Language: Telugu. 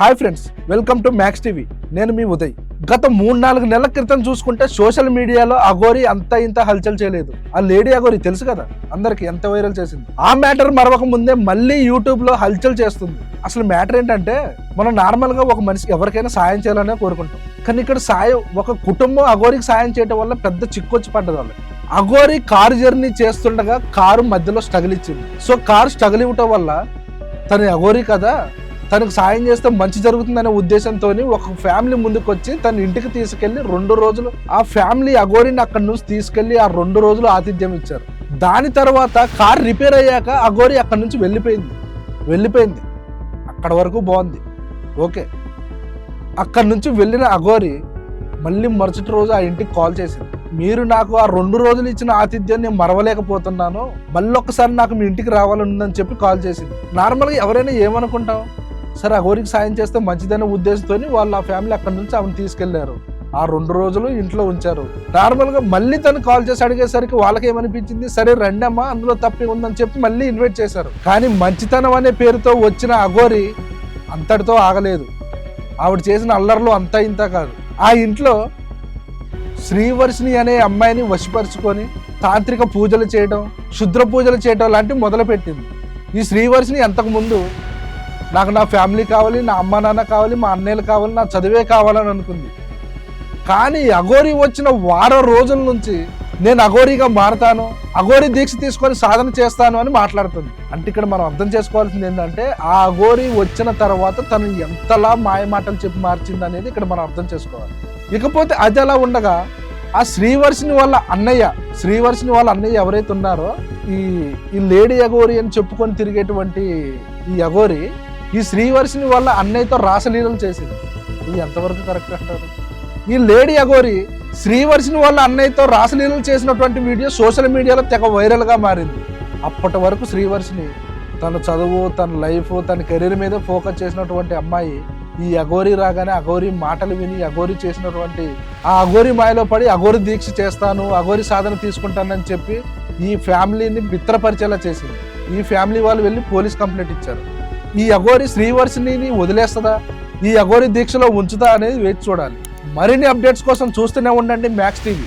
Hi friends welcome to Max TV నేను మీ ఉదయ్. గత మూడు నాలుగు నెలల క్రితం చూసుకుంటే సోషల్ మీడియాలో అఘోరి అంత ఇంత హల్చల్ చేయలేదు. ఆ లేడీ అఘోరి తెలుసు కదా? అందరికి ఎంత వైరల్ చేసింది. ఆ మ్యాటర్ మరవక ముందే మళ్ళీ యూట్యూబ్లో హల్చల్ చేస్తుంది. అసలు మ్యాటర్ ఏంటంటే మనం నార్మల్గా ఒక మనిషికి ఎవరికైనా సాయం చేయాలనే కోరుకుంటాం. కానీ ఇక్కడ సాయం ఒక కుటుంబం అగోరికి సాయం చేయడం వల్ల పెద్ద చిక్కొచ్చి పడ్డది వాళ్ళు. అఘోరి కారు జర్నీ చేస్తుండగా కారు మధ్యలో స్ట్రగుల్ ఇచ్చింది. సో కారు స్ట్రగుల్ ఇవ్వటం వల్ల తను అఘోరి కదా? తనకు సాయం చేస్తే మంచి జరుగుతుందనే ఉద్దేశంతో ఒక ఫ్యామిలీ ముందుకు వచ్చి తన ఇంటికి తీసుకెళ్ళి రెండు రోజులు ఆ ఫ్యామిలీ అగోరిని అక్కడి నుంచి తీసుకెళ్ళి ఆ రెండు రోజులు ఆతిథ్యం ఇచ్చారు. దాని తర్వాత కార్ రిపేర్ అయ్యాక అగోరి అక్కడి నుంచి వెళ్ళిపోయింది. వెళ్ళిపోయింది. అక్కడ వరకు బాగుంది. ఓకే. అక్కడి నుంచి వెళ్ళిన అగోరి మళ్ళీ మరుసటి రోజు ఆ ఇంటికి కాల్ చేసింది. మీరు నాకు ఆ రెండు రోజులు ఇచ్చిన ఆతిథ్యం నేను మరవలేకపోతున్నాను. మళ్ళీ ఒక్కసారి నాకు మీ ఇంటికి రావాలని ఉందని చెప్పి కాల్ చేసింది. నార్మల్గా ఎవరైనా ఏమనుకుంటాం సరే అగోరికి సాయం చేస్తే మంచిదనే ఉద్దేశంతో వాళ్ళు ఆ ఫ్యామిలీ అక్కడి నుంచి ఆమెను తీసుకెళ్ళారు. ఆ రెండు రోజులు ఇంట్లో ఉంచారు. నార్మల్గా మళ్ళీ తను కాల్ చేసి అడిగేసరికి వాళ్ళకి ఏమనిపించింది సరే రండి అమ్మా అందులో తప్పి ఉందని చెప్పి మళ్ళీ ఇన్వైట్ చేశారు. కానీ మంచితనం అనే పేరుతో వచ్చిన అఘోరి అంతటితో ఆగలేదు. ఆవిడ చేసిన అల్లర్లు అంతా ఇంత కాదు. ఆ ఇంట్లో శ్రీవర్షిని అనే అమ్మాయిని వశపరుచుకొని తాంత్రిక పూజలు చేయడం శుద్ర పూజలు చేయడం లాంటివి మొదలుపెట్టింది. ఈ శ్రీవర్షిని అంతకుముందు నాకు నా ఫ్యామిలీ కావాలి నా అమ్మ నాన్న కావాలి మా అన్నయ్యలు కావాలి నా చదివే కావాలని అనుకుంది. కానీ అఘోరి వచ్చిన వారం రోజుల నుంచి నేను అఘోరీగా మారతాను అఘోరి దీక్ష తీసుకొని సాధన చేస్తాను అని మాట్లాడుతుంది. అంటే ఇక్కడ మనం అర్థం చేసుకోవాల్సింది ఏంటంటే ఆ అఘోరి వచ్చిన తర్వాత తను ఎంతలా మాయమాటలు చెప్పి మార్చింది అనేది ఇక్కడ మనం అర్థం చేసుకోవాలి. ఇకపోతే అది అలా ఉండగా ఆ శ్రీవర్షిని వాళ్ళ అన్నయ్య శ్రీవర్షిని వాళ్ళ అన్నయ్య ఎవరైతే ఉన్నారో ఈ ఈ లేడీ అఘోరి అని చెప్పుకొని తిరిగేటువంటి ఈ అఘోరి ఈ శ్రీవర్షిని వల్ల అన్నయ్యతో రాసలీలలు చేసింది. ఇది ఎంతవరకు కరెక్ట్ అంటారు? ఈ లేడీ అఘోరి శ్రీవర్షిని వల్ల అన్నయ్యతో రాసలీలలు చేసినటువంటి వీడియో సోషల్ మీడియాలో తెగ వైరల్గా మారింది. అప్పటి వరకు శ్రీవర్షిని తన చదువు తన లైఫ్ తన కెరీర్ మీద ఫోకస్ చేసినటువంటి అమ్మాయి ఈ అఘోరి రాగానే అఘోరి మాటలు విని అఘోరి చేసినటువంటి ఆ అఘోరి మాయలో పడి అఘోరి దీక్ష చేస్తాను అఘోరి సాధన తీసుకుంటానని చెప్పి ఈ ఫ్యామిలీని మిత్రపరిచేలా చేసింది. ఈ ఫ్యామిలీ వాళ్ళు వెళ్ళి పోలీస్ కంప్లైంట్ ఇచ్చారు. ఈ అఘోరి శ్రీవర్షిని వదిలేస్తుందా? ఈ అఘోరి దీక్షలో ఉంచుతా అనేది వేచి చూడాలి. మరిన్ని అప్డేట్స్ కోసం చూస్తూనే ఉండండి మ్యాక్స్ టీవీ.